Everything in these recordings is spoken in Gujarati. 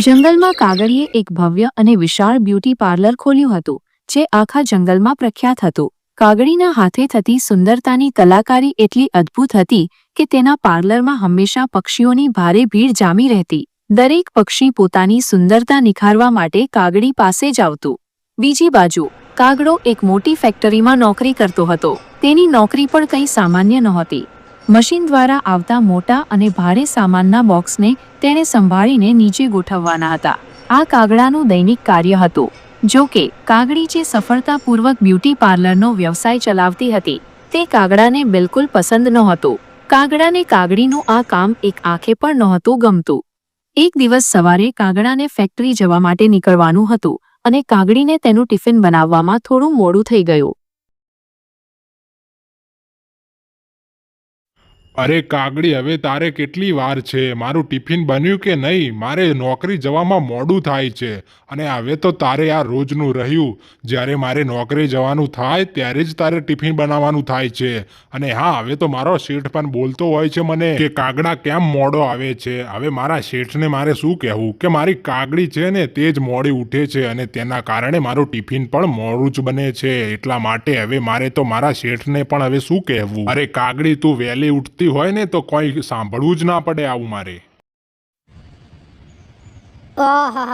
જંગલમાં કાગળીએ એક ભવ્ય અને વિશાળ બ્યુટી પાર્લર ખોલ્યું હતું, જે આખા જંગલમાં પ્રખ્યાત હતું. કાગડીના હાથે થતી સુંદરતાની કલાકારી એટલી અદ્ભુત હતી કે તેના પાર્લરમાં હંમેશા પક્ષીઓની ભારે ભીડ જામી રહેતી. દરેક પક્ષી પોતાની સુંદરતા નિખારવા માટે કાગડી પાસે જ આવતું. બીજી બાજુ કાગડો એક મોટી ફેક્ટરીમાં નોકરી કરતો હતો. તેની નોકરી પણ કંઈ સામાન્ય નહોતી. મશીન દ્વારા આવતા મોટા અને ભારે સામાનના બોક્સને તેણે સંભાળીને નીચે ગોઠવવાના હતા. આ કાગડાનું દૈનિક કાર્ય હતું. જો કે, કાગડી જે સફળતાપૂર્વક બ્યુટી પાર્લરનો વ્યવસાય ચલાવતી હતી, તે કાગડાને બિલકુલ પસંદ નહોતું. કાગડાને કાગડીનું આ કામ એક આંખે પણ નહોતું ગમતું. એક દિવસ સવારે કાગડાને ફેક્ટરી જવા માટે નીકળવાનું હતું અને કાગડીને તેનું ટિફિન બનાવવામાં થોડું મોડું થઈ ગયું. અરે કાગડી, હવે તારે કેટલી વાર છે? મારું ટિફિન બન્યું કે નહીં? મારે નોકરી જવામાં મોડું થાય છે. અને હવે તો તારે આ રોજનું રહ્યું. જ્યારે મારે નોકરી જવાનું થાય, ત્યારે જ તારે ટિફિન બનાવવાનું થાય છે. અને હા, હવે તો મારો શેઠ પણ બોલતો હોય છે મને કે કાગડા કેમ મોડો આવે છે? હવે મારા શેઠને મારે શું કહેવું? કે મારી કાગડી છે ને, તે જ મોડી ઉઠે છે અને તેના કારણે મારું ટિફિન પણ મોડું જ બને છે. એટલા માટે હવે મારે તો મારા શેઠને પણ હવે શું કહેવું? અરે કાગડી, તું વહેલી ઉઠતી હોય ને તો કોઈ સાંભળવું જ ના પડે આવું મારે. ઓહો,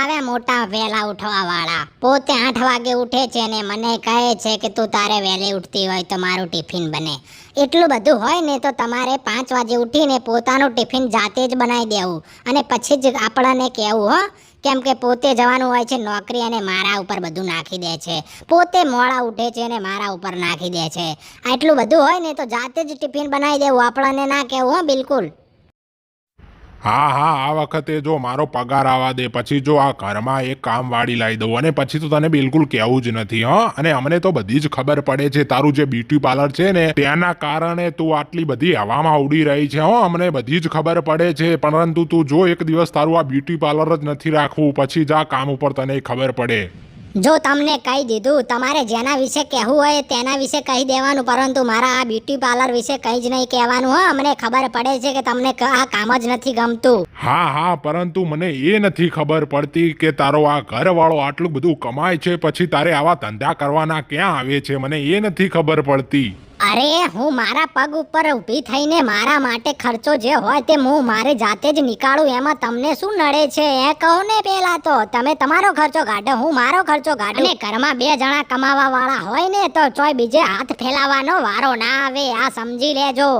આવે મોટા વેલા ઉઠવા વાળા પોતે આઠ વાગે ઉઠે છે ને મને કહે છે કે તું તારે વહેલી ઉઠતી હોય તો મારું ટિફિન બને. એટલું બધું હોય ને તો તમારે પાંચ વાગે ઉઠીને પોતાનું ટિફિન જાતે જ બનાવી દેવું. અને પછી જ આપણને કહેવું, હો કેમ કે પોતે જવાનું હોય છે, નોકરી અને મારા ઉપર બધું નાખી દે છે. પોતે મોડા ઉઠે છે અને મારા ઉપર નાખી દે છે. આટલું બધું હોય ને તો જાતે જ ટિફિન બનાવી દેવું, આપણને ના કહેવું, હો, બિલકુલ. હા હા, આ વખતે જો મારો પગાર આવવા દે, પછી જો આ ઘરમાં એક કામ વાળી લાવી દઉં, અને પછી તો તને બિલકુલ કહેવું જ નથી, હા? અને અમને તો બધી જ ખબર પડે છે, તારું જે બ્યુટી પાર્લર છે ને તેના કારણે તું આટલી બધી હવામાં ઉડી રહી છે, હો? અમને બધી જ ખબર પડે છે, પરંતુ તું જો એક દિવસ તારું આ બ્યુટી પાર્લર જ નથી રાખવું, પછી જ આ કામ ઉપર તને ખબર પડે. જો તમને કહી દીધું, તમારે જેના વિશે કહેવું હોય તેના વિશે કહી દેવાનું, પરંતુ મારા આ બ્યુટી પાર્લર વિશે કંઈ જ નહીં કહેવાનું, હો. અમને ખબર પડે છે કે તમને આ કામ જ નથી ગમતું. હા હા, પરંતુ મને એ નથી ખબર પડતી કે તારો આ ઘરવાળો આટલું બધું કમાય છે, પછી તારે આવા ધંધા કરવાના ક્યાં આવે છે? મને એ નથી ખબર પડતી. અરે હું મારા પગ ઉપર ઊભી થઈને મારા માટે ખર્ચો જે હોય તે હું મારે જાતે જ નીકાળું એમાં તમને શું નડે છે એ કહો ને પેલા તો. તમે તમારો ખર્ચો કાઢો હું મારો ખર્ચો કાઢું. અને ઘરમાં બે જણા કમાવા વાળા હોય ને તો ચોય બીજે હાથ ફેલાવાનો વારો ના આવે આ સમજી લેજો.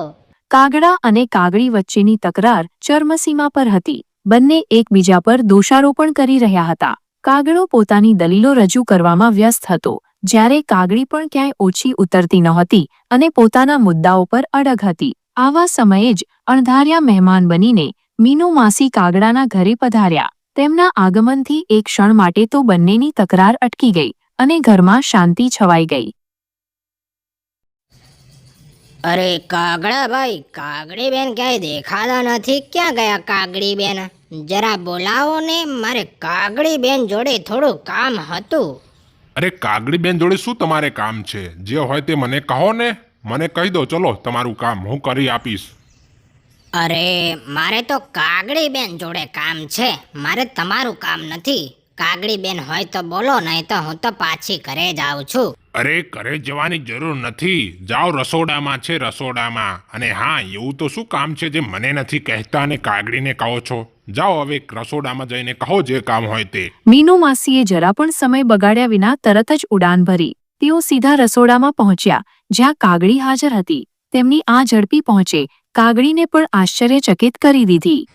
કાગડા અને કાગડી વચ્ચેની તકરાર ચર્મસીમા પર હતી. બંને એકબીજા પર દોષારોપણ કરી રહ્યા હતા. કાગડો પોતાની દલીલો રજૂ કરવામાં વ્યસ્ત હતો. જ્યારે કાગડી પણ ક્યાંય ઓછી ઉતરતી નહોતી અને પોતાના મુદ્દાઓ પર અડગ હતી. આવા સમયે જ અણધાર્યા મહેમાન બનીને મીનુ માસી કાગડાના ઘરે પધાર્યા. તેમના આગમનથી એક ક્ષણ માટે તો બંનેની તકરાર અટકી ગઈ અને ઘરમાં શાંતિ છવાઈ ગઈ. અરે કાગડા ભાઈ, કાગડી બેન ક્યાંય દેખાતા નથી? ક્યાં ગયા કાગડી બેન? જરા બોલાવો ને મારે કાગડી બેન જોડે થોડું કામ હતું. અરે કાગડીબેન જોડે શું તમારે કામ છે? જે હોય તે મને કહો ને. મને કહી દો, ચલો, તમારું કામ હું કરી આપીશ. અરે, મારે તો કાગડી બેન જોડે કામ છે. મારે તમારું કામ નથી. કાગડીબેન હોય તો બોલો, નહીં તો હું તો પાછી ઘરે જ આવું છું. અરે, ઘરે જવાની જરૂર નથી. જાઓ રસોડામાં છે રસોડામાં. અને હા, એવું તો શું કામ છે જે મને નથી કહેતા અને કાગડીને કહો છો? જાઓ હવે રસોડામાં જઈને કહો જે કામ હોય તે. મીનુ માસીએ જરા પણ સમય બગાડ્યા વિના તરત જ ઉડાન ભરી. તેઓ સીધા રસોડામાં પહોંચ્યા, જ્યાં કાગડી હાજર હતી. તેમની આ ઝડપી પહોંચે કાગડીને પણ આશ્ચર્યચકિત કરી દીધી.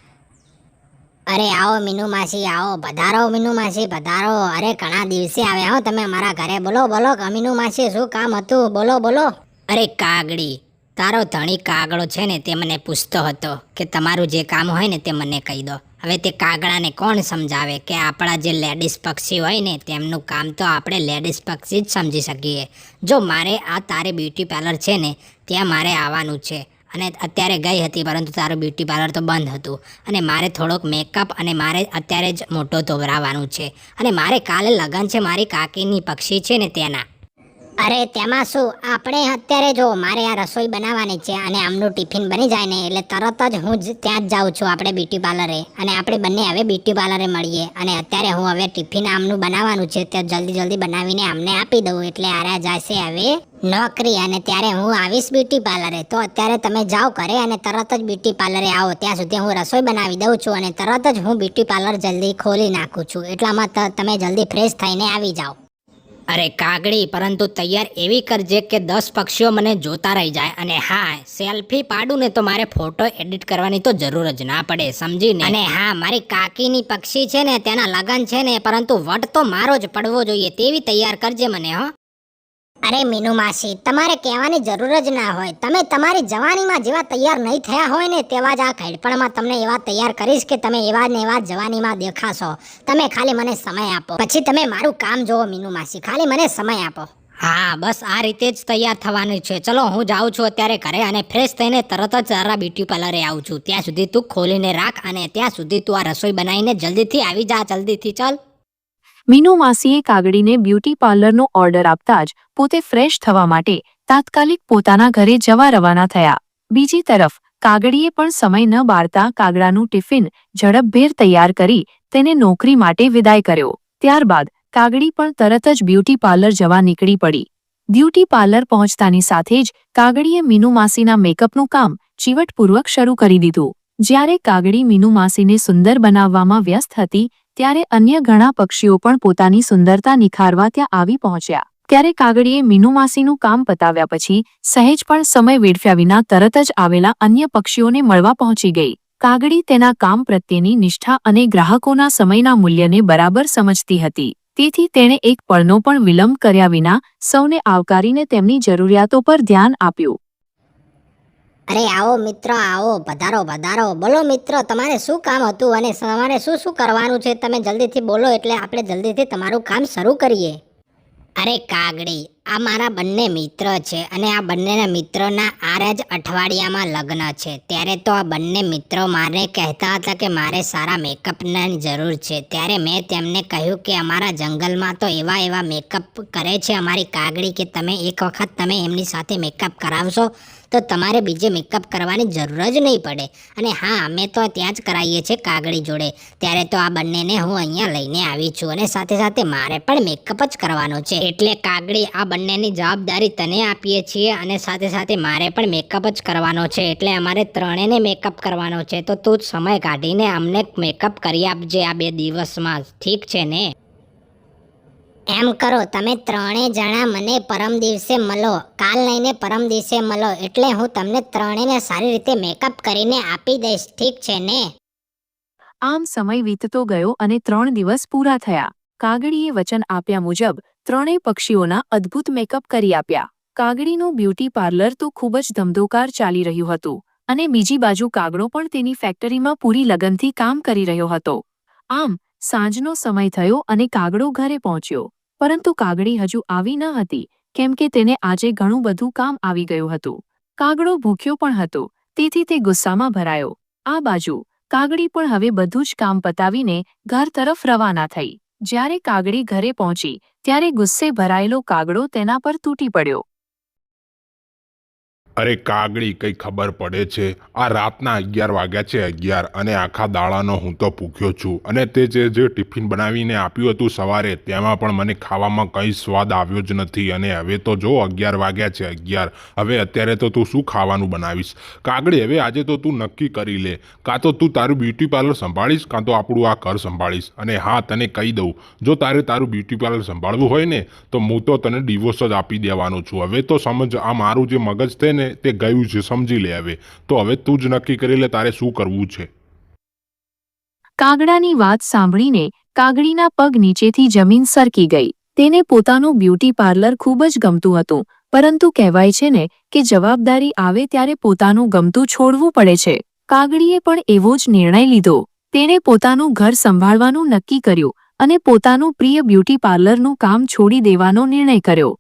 અરે આવો મીનુ માસી, આવો, પધારો મીનુ માસી, પધારો. અરે ઘણા દિવસે આવ્યા હો તમે અમારા ઘરે. બોલો બોલો મીનુ માસી, શું કામ હતું? બોલો બોલો. અરે કાગડી, તારો ધણી કાગડો છે ને તે મને પૂછતો હતો કે તમારું જે કામ હોય ને તે મને કહી દો. હવે તે કાગડાને કોણ સમજાવે કે આપણા જે લેડીઝ પક્ષી હોય ને તેમનું કામ તો આપણે લેડીઝ પક્ષી જ સમજી શકીએ. જો મારે આ તારે બ્યુટી પાર્લર છે ને, ત્યાં મારે આવવાનું છે. અને અત્યારે ગઈ હતી, પરંતુ તારું બ્યુટી પાર્લર તો બંધ હતું. અને મારે થોડોક મેકઅપ અને મારે અત્યારે જ મોટો ધોવરાવાનું છે. અને મારે કાલે લગ્ન છે મારી કાકીની પક્ષી છે ને તેના. અરે, તેમાં શું? આપણે અત્યારે જો, મારે આ રસોઈ બનાવવાની છે અને આમનું ટિફિન બની જાય ને, એટલે તરત જ હું જ ત્યાં જ જાઉં છું આપણે બ્યુટી પાર્લરે. અને આપણે બંને હવે બ્યુટી પાર્લરે મળીએ. અને અત્યારે હું હવે ટિફિન આમનું બનાવવાનું છે, તે જલ્દી જલ્દી બનાવીને આમને આપી દઉં, એટલે આરા જશે હવે. નોકરી અને ત્યારે હું આવીશ બ્યુટી પાર્લરે તો અત્યારે તમે જાઓ કરે અને તરત જ બ્યુટી પાર્લરે આવો. ત્યાં સુધી હું રસોઈ બનાવી દઉં છું અને તરત જ હું બ્યુટી પાર્લર જલ્દી ખોલી નાખું છું. એટલામાં તમે જલ્દી ફ્રેશ થઈને આવી જાઓ. અરે કાગડી પરંતુ તૈયાર એવી કરજે કે દસ પક્ષીઓ મને જોતા રહી જાય. અને હા સેલ્ફી પાડું ને તો મારે ફોટો એડિટ કરવાની તો જરૂર જ ના પડે સમજી ને અને હા મારી કાકીની પક્ષી છે ને તેના લગન છે ને પરંતુ વટ તો મારો જ પડવો જોઈએ. તેવી તૈયાર કરજે મને હો. અરે મીનુ માસી, તમારે કહેવાની જરૂર જ ના હોય. તમે તમારી જવાનીમાં જેવા તૈયાર નહીં થયા હોય ને તેવા જ આ ઘડપણમાં તમને એવા તૈયાર કરીશ કે તમે એવા ને એવા જવાનીમાં દેખાશો. તમે ખાલી મને સમય આપો. પછી તમે મારું કામ જોવો મીનુ માસી, ખાલી મને સમય આપો. હા, બસ આ રીતે જ તૈયાર થવાનું છે. ચલો, હું જાઉં છું અત્યારે ઘરે અને ફ્રેશ થઈને તરત જ તારા બ્યુટી પાર્લરે આવું છું. ત્યાં સુધી તું ખોલીને રાખ અને ત્યાં સુધી તું આ રસોઈ બનાવીને જલ્દીથી આવી જા, જલ્દીથી. ચાલ. મીનુ માસીએ કાગડીને બ્યુટી પાર્લરનો ઓર્ડર આપતા જ પોતે ફ્રેશ થવા માટે તાત્કાલિક પોતાના ઘરે જવા રવાના થયા. બીજી તરફ, કાગડીએ પણ સમય ન બાળતા કાગડાનું ટિફિન ઝડપભેર તૈયાર કરી તેને નોકરી માટે વિદાય કર્યો. ત્યારબાદ, કાગડી પણ તરત જ બ્યુટી પાર્લર જવા નીકળી પડી. બ્યુટી પાર્લર પહોંચતાની સાથે જ કાગડીએ મીનુ માસીના મેકઅપનું કામ ચીવટપૂર્વક શરૂ કરી દીધું. જ્યારે કાગડી મીનુ માસીને સુંદર બનાવવામાં વ્યસ્ત હતી ત્યારે અન્ય ઘણા પક્ષીઓ પણ પોતાની સુંદરતા નિખારવા ત્યાં આવી પહોંચ્યા. ત્યારે કાગડીએ મીનુમાસીનું કામ પતાવ્યા પછી સહેજ પણ સમય વેડફ્યા વિના તરત જ આવેલા અન્ય પક્ષીઓને મળવા પહોંચી ગઈ. કાગડી તેના કામ પ્રત્યેની નિષ્ઠા અને ગ્રાહકોના સમયના મૂલ્યને બરાબર સમજતી હતી. તેથી તેણે એક પળનો પણ વિલંબ કર્યા વિના સૌને આવકારીને તેમની જરૂરિયાતો પર ધ્યાન આપ્યું. અરે આવો મિત્ર, આવો, પધારો પધારો. બોલો મિત્ર, તમારે શું કામ હતું અને તમારે શું શું કરવાનું છે? તમે જલ્દીથી બોલો એટલે આપણે જલ્દીથી તમારું કામ શરૂ કરીએ. અરે કાગડી, આ મારા બંને મિત્ર છે અને આ બંનેના મિત્રોના આર જ અઠવાડિયામાં લગ્ન છે. ત્યારે તો આ બંને મિત્રો મારે કહેતા હતા કે મારે સારા મેકઅપની જરૂર છે. ત્યારે મેં તેમને કહ્યું કે અમારા જંગલમાં તો એવા એવા મેકઅપ કરે છે અમારી કાગડી કે તમે એક વખત તમે એમની સાથે મેકઅપ કરાવશો? તો તમારે બીજે મેકઅપ કરવાની જરૂર જ નહીં પડે. અને હા, અમે તો ત્યાં જ કરાવીએ છીએ કાગળી જોડે. ત્યારે તો આ બંનેને હું અહીંયા લઈને આવી છું અને સાથે સાથે મારે પણ મેકઅપ જ કરવાનો છે. એટલે કાગળી આ બંનેની જવાબદારી તને આપીએ છીએ અને સાથે સાથે મારે પણ મેકઅપ જ કરવાનો છે. એટલે અમારે ત્રણેયને મેકઅપ કરવાનો છે. તો તું જ સમય કાઢીને અમને મેકઅપ કરી આપજે આ બે દિવસમાં. ઠીક છે ને? એમ કરો, તમે ત્રણે જણા મને પરમ દિવસે મળો, કાલ લઈને પરમ દિવસે મળો, એટલે હું તમને ત્રણેયને સારી રીતે મેકઅપ કરીને આપી દઈશ, ઠીક છે ને? આમ સમય વીતતો ગયો અને ત્રણ દિવસ પૂરા થયા. કાગડીએ વચન આપ્યા મુજબ, ત્રણેય પક્ષીઓના અદ્ભુત મેકઅપ કરી આપ્યા. કાગડીનું બ્યુટી પાર્લર તો ખૂબ જ ધમધોકાર ચાલી રહ્યું હતું, અને બીજી બાજુ કાગડો પણ તેની ફેક્ટરીમાં પૂરી લગનથી કામ કરી રહ્યો હતો. આમ સાંજનો સમય થયો અને કાગડો ઘરે પહોંચ્યો. પરંતુ કાગડી હજુ આવી ન હતી, કેમ કે તેને આજે ઘણું બધું કામ આવી ગયું હતું. કાગડો ભૂખ્યો પણ હતો, તેથી તે ગુસ્સામાં ભરાયો. આ બાજુ, કાગડી પણ હવે બધું જ કામ પતાવીને ઘર તરફ રવાના થઈ. જ્યારે કાગડી ઘરે પહોંચી, ત્યારે ગુસ્સે ભરાયેલો કાગડો તેના પર તૂટી પડ્યો. અરે કાગડી કઈ ખબર પડે છે? આ રાતના અગિયાર વાગ્યા છે અગિયાર અને આખા દાડાનો હું તો ભૂખ્યો છું. અને તે જે જે ટિફિન બનાવીને આપ્યું હતું સવારે, તેમાં પણ મને ખાવામાં કંઈ સ્વાદ આવ્યો જ નથી. અને હવે તો જો અગિયાર વાગ્યા છે અગિયાર, હવે અત્યારે તો તું શું ખાવાનું બનાવીશ? કાગડી હવે આજે તો તું નક્કી કરી લે. કાં તો તું તારું બ્યુટી પાર્લર સંભાળીશ, કાં તો આપણું આ ઘર સંભાળીશ. અને હા, તને કહી દઉં, જો તારે તારું બ્યુટી પાર્લર સંભાળવું હોય ને, તો હું તો તને ડિવોર્સ જ આપી દેવાનો છું. હવે તો સમજ, આ મારું જે મગજ છે ને તે ગયું છે, સમજી લે હવે. તો હવે તું જ નક્કી કરી લે તારે શું કરવું છે. કાગડાની વાત સાંભળીને કાગડીના પગ નીચેથી જમીન સરકી ગઈ. તેને પોતાનું બ્યુટી પાર્લર ખૂબ જ ગમતું હતું, પરંતુ કહેવાય છે ને કે જવાબદારી આવે ત્યારે પોતાનું ગમતું છોડવું પડે છે. કાગડીએ પણ એવો જ નિર્ણય લીધો. તેણે પોતાનું ઘર સંભાળવાનું નક્કી કર્યું અને પોતાનું પ્રિય બ્યુટી પાર્લરનું કામ છોડી દેવાનો નિર્ણય કર્યો.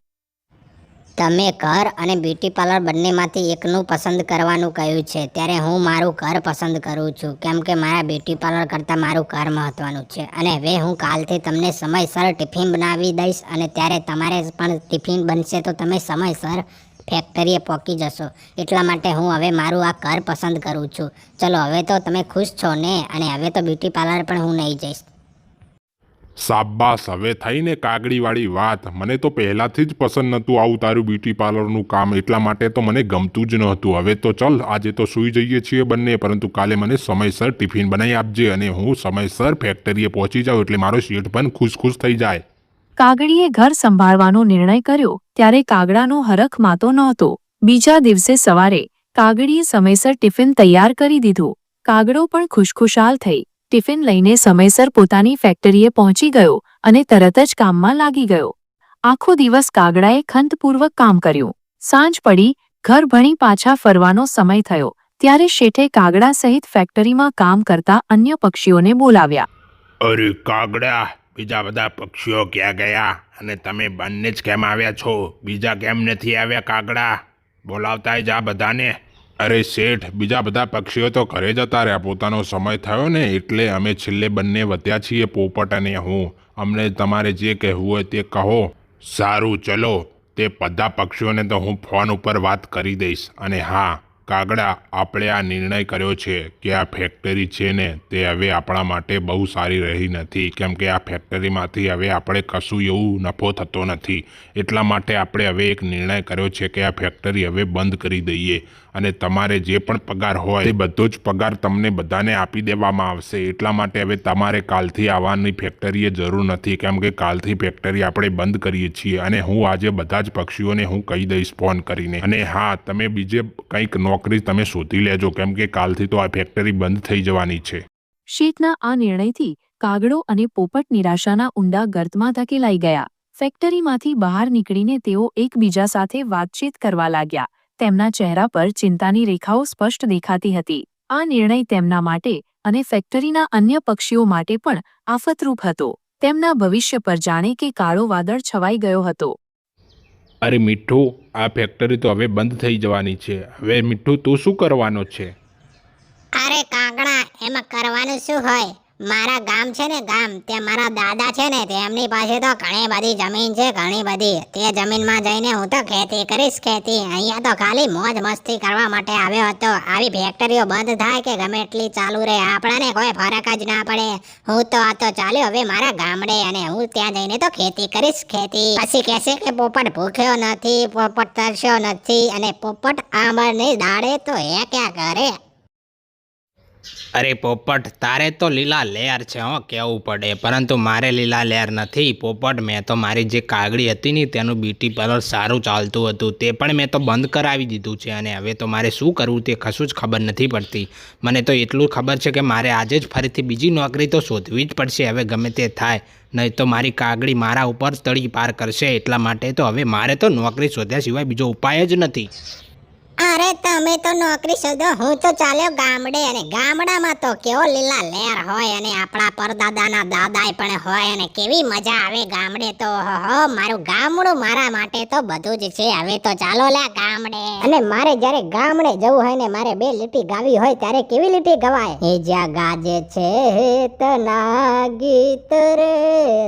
તમે ઘર અને બ્યુટી પાર્લર બંનેમાંથી એકનું પસંદ કરવાનું કહ્યું છે, ત્યારે હું મારું ઘર પસંદ કરું છું, કેમ કે મારા બ્યુટી પાર્લર કરતાં મારું ઘર મહત્વનું છે. અને હવે હું કાલથી તમને સમયસર ટિફિન બનાવી દઈશ અને ત્યારે તમારે પણ ટિફિન બનશે તો તમે સમયસર ફેક્ટરીએ પહોંચી જશો. એટલા માટે હું હવે મારું આ ઘર પસંદ કરું છું. ચલો, હવે તો તમે ખુશ છો ને? અને હવે તો બ્યુટી પાર્લર પણ હું નહીં જઈશ. સાબાસ હવે થઈને કાગડીવાળી વાત. મને તો પહેલાંથી જ પસંદ નહોતું આવું તારું બ્યુટી પાર્લરનું કામ. એટલા માટે તો મને ગમતું જ નહોતું. હવે તો ચલ, આજે તો સૂઈ જઈએ છીએ બંને, પરંતુ કાલે મને સમયસર ટિફિન બનાવી આપજે અને હું સમયસર ફેક્ટરીએ પહોંચી જાઉં એટલે મારો શેઠ પણ ખુશ ખુશ થઈ જાય. કાગડીએ ઘર સંભાળવાનો નિર્ણય કર્યો. ત્યારે કાગડાનો હરખ માતો નહોતો. બીજા દિવસે સવારે કાગડીએ સમયસર ટિફિન તૈયાર કરી દીધું. કાગડો પણ ખુશખુશાલ થઈ. ટિફિન લઈને સમયસર પોતાની ફેક્ટરીએ પહોંચી ગયો અને તરત જ કામમાં લાગી ગયો. આખો દિવસ કાગડાએ ખંતપૂર્વક કામ કર્યું. સાંજ પડી, ઘર ભણી પાછા ફરવાનો સમય થયો, ત્યારે શેઠે કાગડા સહિત ફેક્ટરીમાં કામ કરતા અન્ય પક્ષીઓને બોલાવ્યા. અરે કાગડા, બીજા બધા પક્ષીઓ ક્યાં ગયા? અને તમે બંને જ કેમ આવ્યા છો? બીજા કેમ નથી આવ્યા કાગડા? બોલાવતા જા બધાને. અરે શેઠ, બીજા બધા પક્ષીઓ તો ઘરે જતા રહ્યા. પોતાનો સમય થયો ને એટલે અમે છેલ્લે બંને વધ્યા છીએ પોપટ અને હું. અમને તમારે જે કહેવું હોય તે કહો. સારું, ચલો. તે બધા પક્ષીઓને તો હું ફોન ઉપર વાત કરી દઈશ. અને હા, કાગડા, આપણે આ નિર્ણય કર્યો છે કે આ ફેક્ટરી છે ને, તે હવે આપણા માટે બહુ સારી રહી નથી. કેમ કે આ ફેક્ટરીમાંથી હવે આપણે કશું એવું નફો થતો નથી. એટલા માટે આપણે હવે એક નિર્ણય કર્યો છે કે આ ફેક્ટરી હવે બંધ કરી દઈએ. અને તમારે જે પણ પગાર હોય તે બધો જ પગાર તમને બધાને આપી દેવામાં આવશે. એટલા માટે હવે તમારે કાલથી આવવાની ફેક્ટરીએ જરૂર નથી. કેમ કે કાલથી ફેક્ટરી આપણે બંધ કરીએ છીએ અને હું આજે બધા જ પક્ષીઓને હું કહી દઈશ ફોન કરીને. અને હા, તમે બીજે કંઈક નોકરી તમે શોધી લેજો. કેમ કે કાલથી તો આ ફેક્ટરી બંધ થઈ જવાની છે. શેઠના આ નિર્ણયથી કાગડો અને પોપટ નિરાશાના ઊંડા ગર્તમાં ધકેલાઈ ગયા. ફેક્ટરીમાંથી બહાર નીકળીને તેઓ એકબીજા સાથે વાતચીત કરવા લાગ્યા. તેમના ચહેરા પર ચિંતાની રેખાઓ સ્પષ્ટ દેખાતી હતી. આ નિર્ણય તેમના માટે અને ફેક્ટરીના અન્ય પક્ષીઓ માટે પણ આફતરૂપ હતો. તેમના ભવિષ્ય પર જાણે કે કાળો વાદળ છવાઈ ગયો હતો. અરે મીઠું આ ફેક્ટરી તો હવે બંધ થઈ જવાની છે. હવે મીઠું તું શું કરવાનો છે? અરે કાગડા એમાં કરવાનું શું હોય? મારા ગામ છે ને ગામ ત્યાં મારા દાદા છે ને તેમની પાસે તો ઘણી બધી જમીન છે, ઘણી બધી. તે જમીનમાં જઈને હું તો ખેતી કરીશ, ખેતી. અહીંયા તો ખાલી મોજ મસ્તી કરવા માટે આવ્યો હતો. આવી ફેક્ટરીઓ બંધ થાય કે ગમે એટલી ચાલુ રહે, આપણાને કોઈ ફરક જ ના પડે. હું તો આ તો ચાલ્યો, હવે મારા ગામડે અને હું ત્યાં જઈને તો ખેતી કરીશ, ખેતી. પછી કહેશે કે પોપટ ભૂખ્યો નથી, પોપટ તરસ્યો નથી, અને પોપટ આંબળની દાડે તો હે ક્યાં કરે? અરે પોપટ, તારે તો લીલા લેયર છે હો કહેવું પડે. પરંતુ મારે લીલા લેયર નથી. પોપટ, મેં તો મારી જે કાગડી હતી ને, તેનું બ્યુટી પાર્લર સારું ચાલતું હતું. તે પણ મેં તો બંધ કરાવી દીધું છે અને હવે તો મારે શું કરવું તે કશું જ ખબર નથી પડતી. મને તો એટલું ખબર છે કે મારે આજે જ ફરીથી બીજી નોકરી તો શોધવી જ પડશે. હવે ગમે તે થાય, નહીં તો મારી કાગડી મારા ઉપર તળી પાર કરશે. એટલા માટે તો હવે મારે તો નોકરી શોધ્યા સિવાય બીજો ઉપાય જ નથી. અરે તમે તો નોકરી શોધો, હું તો ચાલ્યો ગામડે અને ગામડામાં તો કેવો લીલા લેર હોય અને આપણા પરદાદાના દાદાએ પણ હોય અને કેવી મજા આવે ગામડે તો. હો મારું ગામડું મારા માટે તો બધું જ છે. હવે તો ચાલો લે ગામડે. અને મારે જ્યારે ગામડે જવું હોય ને મારે બે લીટી ગાવી હોય ત્યારે કેવી લીટી ગવાય? એ જ્યાં ગાજે છે તના ગીત રે,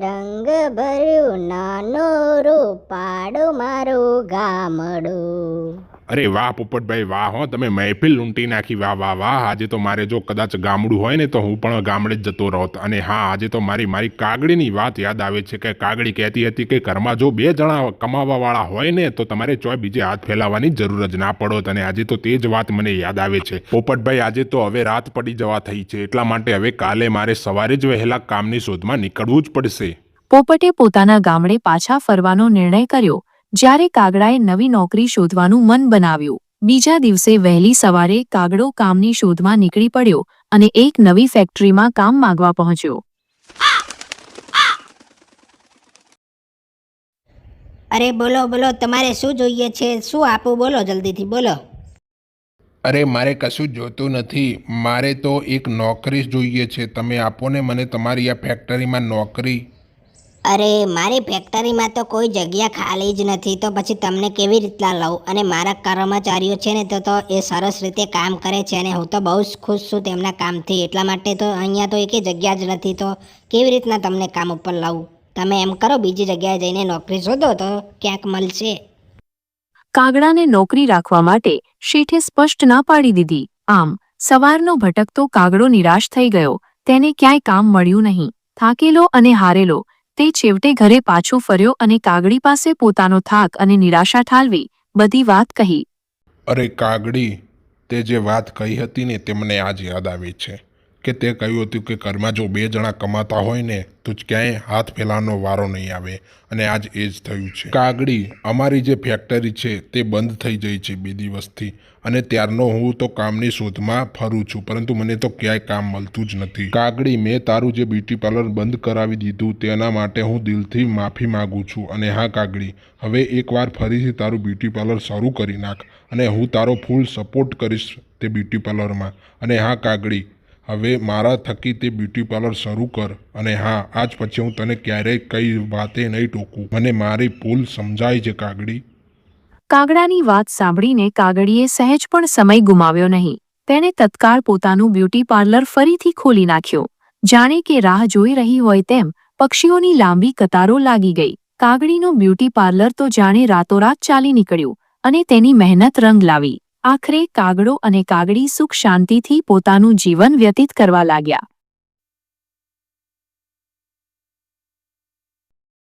રંગ ભર્યું નાનું રૂપાડું મારું ગામડું. અરે વાહ પોપટભાઈ, વાહ હો, તમે મહેફિલ લૂંટી નાખી. વાહ વાહ વાહ, આજે તો મારે જો કદાચ ગામડું હોય ને તો હું પણ ગામડે જ જતો રહોત અને હા, આજે તો મારી મારી કાગડીની વાત યાદ આવે છે કે કાગડી કહેતી હતી કે ઘરમાં જો બે જણા કમાવાવાળા હોય ને તો તમારે ચોય બીજે હાથ ફેલાવવાની જરૂર જ ના પડોત અને આજે તો તે જ વાત મને યાદ આવે છે. પોપટભાઈ, આજે તો હવે રાત પડી જવા થઈ છે. એટલા માટે હવે કાલે મારે સવારે જ વહેલા કામની શોધમાં નીકળવું જ પડશે. પોપટે પોતાના ગામડે પાછા ફરવાનો નિર્ણય કર્યો. જ્યારે કાગડાએ નવી નોકરી શોધવાનું મન બનાવ્યું બીજા દિવસે વહેલી સવારે કાગડો કામની શોધમાં નીકળી પડ્યો અને એક નવી ફેક્ટરીમાં કામ માંગવા પહોંચ્યો. અરે બોલો બોલો તમારે શું જોઈએ છે? શું આપું? બોલો જલ્દીથી બોલો. અરે મારે કશું જોતું નથી. મારે તો એક નોકરી જ જોઈએ છે. તમે આપો ને મને તમારી આ ફેક્ટરીમાં નોકરી અરે, મારી ફેક્ટરીમાં તો કોઈ જગ્યા ખાલી જ નથી, તો પછી તમને કેવી રીતના લઉં? અને મારા કર્મચારીઓ છે ને, તો તો એ સરસ રીતે કામ કરે છે અને હું તો બહુ જ ખુશ છું તેમના કામથી. એટલા માટે તો અહીંયા તો એકે જગ્યા જ નથી, તો કેવી રીતના તમને કામ ઉપર લાવું તમે એમ કરો, બીજી જગ્યાએ જઈને નોકરી શોધો તો ક્યાંક મળશે. કાગડાને નોકરી રાખવા માટે શેઠે સ્પષ્ટ ના પાડી દીધી. આમ, સવારનો ભટકતો કાગડો નિરાશ થઈ ગયો. તેને ક્યાંય કામ મળ્યું નહીં. થાકેલો અને હારેલો તે છેવટે ઘરે પાછો ફર્યો અને કાગડી પાસે પોતાનો થાક અને નિરાશા ઠાલવી, બધી વાત કહી. અરે કાગડી, તે જે વાત કહી હતી ને તે મને આજ યાદ આવી છે. કે તે કહ્યું હતું કે ઘરમાં જો બે જણા કમાતા હોય ને, તો ક્યાંય હાથ ફેલાવાનો વારો નહીં આવે. અને આજ એ જ થયું છે. કાગડી, અમારી જે ફેક્ટરી છે, તે બંધ થઈ ગઈ છે બે દિવસથી. અને ત્યારનો હું તો કામની શોધમાં ફરું છું, પરંતુ મને તો ક્યાંય કામ મળતું જ નથી. કાગડી, મેં તારું જે બ્યુટી પાર્લર બંધ કરાવી દીધું, તેના માટે હું દિલથી માફી માગું છું. અને હા, કાગડી, હવે એકવાર ફરીથી તારું બ્યુટી પાર્લર શરૂ કરી નાખ. અને હું તારો ફૂલ સપોર્ટ કરીશ તે બ્યુટી પાર્લરમાં. અને હા, કાગડી હવે મારા થકી તે બ્યુટી પાર્લર શરૂ કર અને હા, આજ પછી હું તને ક્યારેય કઈ વાતે નહીં ટોકું. મને મારી ભૂલ સમજાય છે, કાગડી. કાગડાની વાત સાંભળીને કાગડીએ સહેજ પણ સમય ગુમાવ્યો નહીં. તેણે તત્કાળ પોતાનું બ્યુટી પાર્લર ફરીથી ખોલી નાખ્યો. જાણે કે રાહ જોઈ રહી હોય તેમ પક્ષીઓની લાંબી કતારો લાગી ગઈ. કાગડીનું બ્યુટી પાર્લર તો જાણે રાતોરાત ચાલી નીકળ્યું અને તેની મહેનત રંગ લાવી. આખરે કાગડો અને કાગડી સુખ શાંતિથી પોતાનું જીવન વ્યતીત કરવા લાગ્યા.